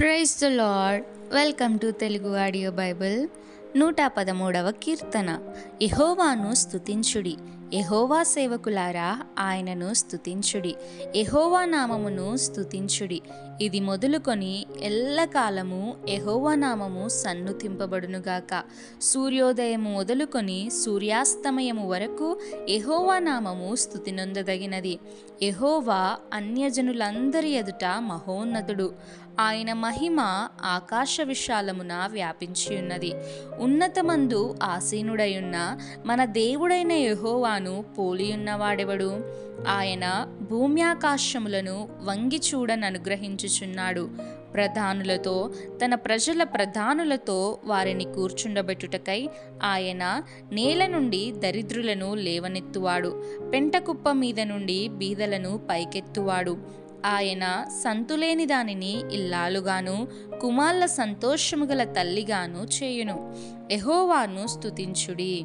Praise the Lord welcome to Telugu audio Bible నూట పదమూడవ కీర్తన. యెహోవాను స్థుతించుడి ఎహోవా సేవకులారా ఆయనను స్తుతించుడి. ఎహోవా నామమును స్తుతించుడి. ఇది మొదలుకొని ఎల్లకాలము ఎహోవా నామము సన్నుతింపబడునుగాక. సూర్యోదయము మొదలుకొని సూర్యాస్తమయము వరకు ఎహోవా నామము స్థుతినొందదగినది ఎహోవా అన్యజనులందరి ఎదుట మహోన్నతుడు. ఆయన మహిమ ఆకాశ విశాలమున వ్యాపించి ఉన్నది ఉన్నతమందు ఆసీనుడయున్న మన దేవుడైన యెహోవాను పోలియున్నవాడెవడు ఆయన భూమ్యాకాశములను వంగి చూడని అనుగ్రహించుచున్నాడు. ప్రధానులతో తన ప్రజల ప్రధానులతో వారిని కూర్చుండబెట్టుటకై ఆయన నేల నుండి దరిద్రులను లేవనెత్తువాడు. పెంటకుప్ప మీద నుండి బీదలను పైకెత్తువాడు. ఆయన సంతులేని దానిని ఇల్లాలుగాను కుమార్ల సంతోషము గల తల్లిగాను చేయును. ఎహోవాను స్తుతించుడి.